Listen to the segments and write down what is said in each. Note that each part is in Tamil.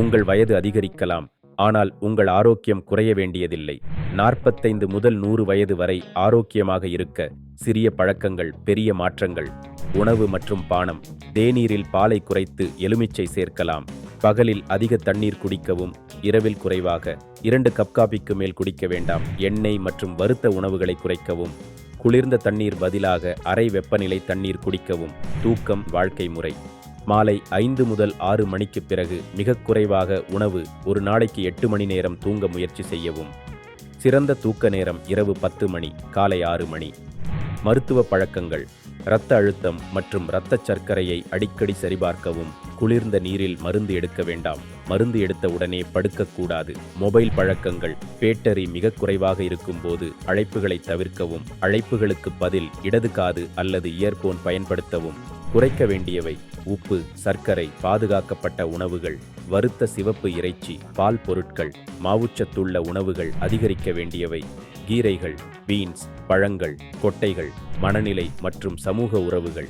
உங்கள் வயது அதிகரிக்கலாம் ஆனால் உங்கள் ஆரோக்கியம் குறைய வேண்டியதில்லை. நாற்பத்தைந்து முதல் நூறு வயது வரை ஆரோக்கியமாக இருக்க சிறிய பழக்கங்கள் பெரிய மாற்றங்கள் உணவு மற்றும் பானம் தேநீரில் பாலை குறைத்து எலுமிச்சை சேர்க்கலாம். பகலில் அதிக தண்ணீர் குடிக்கவும் இரவில் குறைவாக இரண்டு கப் காபிக்கு மேல் குடிக்க வேண்டாம். எண்ணெய் மற்றும் வறுத்த உணவுகளை குறைக்கவும் குளிர்ந்த தண்ணீர் பதிலாக அறை வெப்பநிலை தண்ணீர் குடிக்கவும். தூக்கம் வாழ்க்கை முறை. மாலை ஐந்து முதல் ஆறு மணிக்கு பிறகு மிக குறைவாக உணவு ஒரு நாளைக்கு எட்டு மணி நேரம் தூங்க முயற்சி செய்யவும். சிறந்த தூக்க நேரம் இரவு பத்து மணி காலை ஆறு மணி. மருத்துவ பழக்கங்கள் இரத்த அழுத்தம் மற்றும் இரத்தச் சர்க்கரையை அடிக்கடி சரிபார்க்கவும் குளிர்ந்த நீரில் மருந்து எடுக்க வேண்டாம். மருந்து எடுத்த உடனே படுக்கக்கூடாது. மொபைல் பழக்கங்கள் பேட்டரி மிக குறைவாக இருக்கும்போது அழைப்புகளை தவிர்க்கவும் அழைப்புகளுக்கு பதில் இடது காது அல்லது இயர்போன் பயன்படுத்தவும். குறைக்க வேண்டியவை. உப்பு சர்க்கரை பாதுகாக்கப்பட்ட உணவுகள் வறுத்த சிவப்பு இறைச்சி பால் பொருட்கள் மாவுச்சத்துள்ள உணவுகள் அதிகரிக்க வேண்டியவை. கீரைகள் பீன்ஸ் பழங்கள் கொட்டைகள் மனநிலை மற்றும் சமூக உறவுகள்.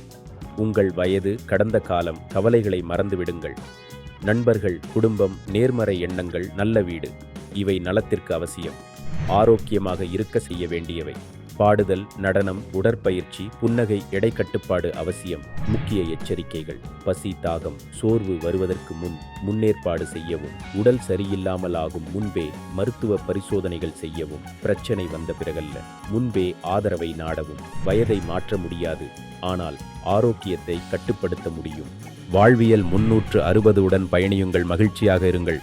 உங்கள் வயது கடந்த காலம் கவலைகளை மறந்துவிடுங்கள். நண்பர்கள் குடும்பம் நேர்மறை எண்ணங்கள் நல்ல வீடு. இவை நலத்திற்கு அவசியம். ஆரோக்கியமாக இருக்க செய்ய வேண்டியவை. பாடுதல் நடனம் உடற்பயிற்சி புன்னகை எடை கட்டுப்பாடு அவசியம். முக்கிய எச்சரிக்கைகள். பசி தாகம் சோர்வு வருவதற்கு முன் முன்னேற்பாடு செய்யவும். உடல் சரியில்லாமல் ஆகும் முன்பே மருத்துவ பரிசோதனைகள் செய்யவும். பிரச்சனை வந்த பிறகல்ல முன்பே ஆதரவை நாடவும். வயதை மாற்ற முடியாது. ஆனால் ஆரோக்கியத்தை கட்டுப்படுத்த முடியும். வாழ்வியல் முன்னூற்று அறுபது உடன் பயணியுங்கள். மகிழ்ச்சியாக இருங்கள்.